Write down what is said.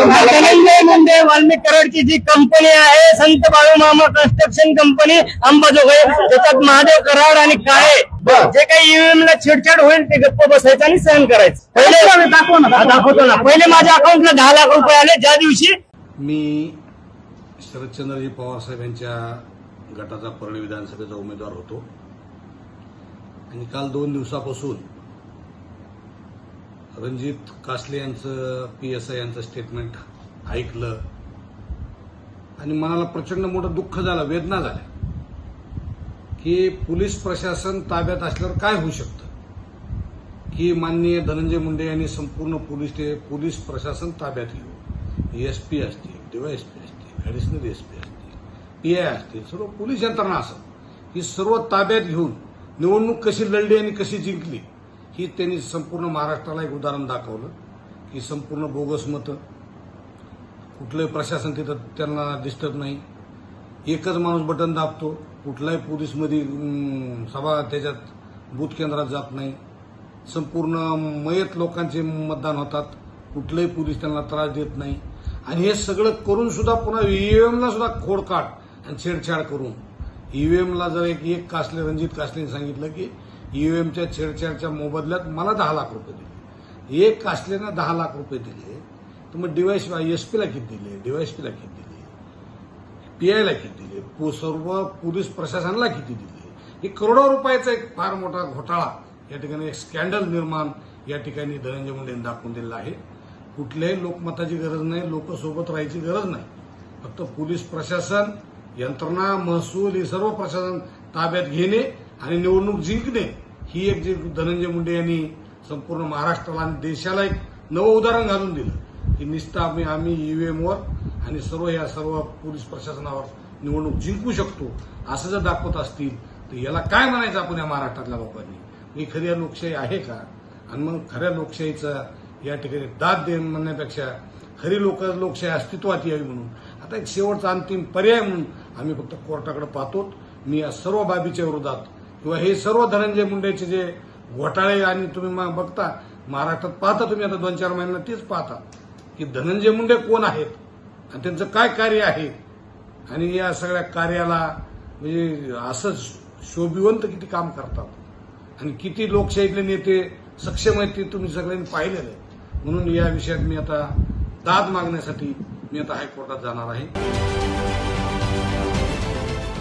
धनंजय मुंडे वाल्मिक कराडची जी कंपनी आहे संत बाळूमामा कन्स्ट्रक्शन कंपनी अंबाजोगाई. त्याच्यात महादेव कराड आणि काळे. जे काही ईव्हीएम ला छेडछाड होईल ते गप्प बसायचं आणि सहन करायचं. पहिले दाखव ना दाखवतो ना. पहिले माझ्या अकाउंटला दहा लाख रुपये आले. ज्या दिवशी मी शरदचंद्रजी पवार साहेब यांच्या गटाचा परळी विधानसभेचा उमेदवार होतो. आणि काल दोन दिवसापासून रणजित कासले यांचं पी एस आय यांचं स्टेटमेंट ऐकलं. आणि मनाला प्रचंड मोठं दुःख झालं वेदना झाल्या. की पोलीस प्रशासन ताब्यात असल्यावर काय होऊ शकतं? की माननीय धनंजय मुंडे यांनी संपूर्ण पोलीस ते पोलीस प्रशासन ताब्यात घेऊ एस पी असतील डीवायएसपी असतील ॲडिशनल एस पी असतील पी आय असतील सर्व पोलीस यंत्रणा असं ही सर्व ताब्यात घेऊन निवडणूक कशी लढली आणि कशी जिंकली ही त्यांनी संपूर्ण महाराष्ट्राला एक उदाहरण दाखवलं की संपूर्ण बोगस मतं कुठलंही प्रशासन तिथं त्यांना दिसत नाही. एकच माणूस बटन दाबतो कुठलाही पोलीसमध्ये सभा त्याच्यात बूथ केंद्रात जात नाही. संपूर्ण मयत लोकांचे मतदान होतात कुठलेही पोलीस त्यांना त्रास देत नाही. आणि हे सगळं करून सुद्धा पुन्हा ईव्हीएमला सुद्धा खोडकाट आणि छेडछाड करून. ईव्हीएमला जर एक एक कासले रणजित कासलेने सांगितलं की ईव्हीएमच्या छेडछाडच्या मोबदल्यात मला दहा लाख रुपये दिले. एक कासलेनं दहा लाख रुपये दिले. तर मग डिवायस एसपीला किती दिले? डीवायएसपीला किती दिले? पीआयला किती दिले? सर्व पोलीस प्रशासनाला किती दिले? हे करोडो रुपयाचा एक फार मोठा घोटाळा या ठिकाणी एक स्कॅन्डल निर्माण या ठिकाणी धनंजय मुंडे दाखवून दिलेला आहे. कुठल्याही लोकमताची गरज नाही लोक सोबत राहायची गरज नाही. फक्त पोलीस प्रशासन यंत्रणा महसूल हे सर्व प्रशासन ताब्यात घेणे आणि निवडणूक जिंकणे ही एक जी धनंजय मुंडे यांनी संपूर्ण महाराष्ट्राला आणि देशाला एक नवं उदाहरण घालून दिलं. की निस्ता आम्ही आम्ही ईव्हीएमवर आणि सर्व या सर्व पोलीस प्रशासनावर निवडणूक जिंकू शकतो असं जर दाखवत असतील तर याला काय म्हणायचं आपण या महाराष्ट्रातल्या लोकांनी? ही खरी लोकशाही आहे का? आणि मग खऱ्या लोकशाहीचा या ठिकाणी दाद दे म्हणण्यापेक्षा खरी लोक लोकशाही अस्तित्वात यावी म्हणून. आता एक शेवटचा अंतिम पर्याय म्हणून आम्ही फक्त कोर्टाकडे पाहतो मी या सर्व बाबीच्या विरोधात किंवा हे सर्व धनंजय मुंडेचे जे घोटाळे आणि तुम्ही मग बघता महाराष्ट्रात पाहता तुम्ही आता दोन चार महिन्यांना तेच पाहता की धनंजय मुंडे कोण आहेत आणि त्यांचं काय कार्य आहे? आणि या सगळ्या कार्याला म्हणजे असं शोभिवंत किती काम करतात? आणि किती लोकशाहीतले नेते सक्षम आहेत ते तुम्ही सगळ्यांनी पाहिलेलं आहे. म्हणून या विषयात मी आता दाद मागण्यासाठी मी आता हायकोर्टात जाणार आहे.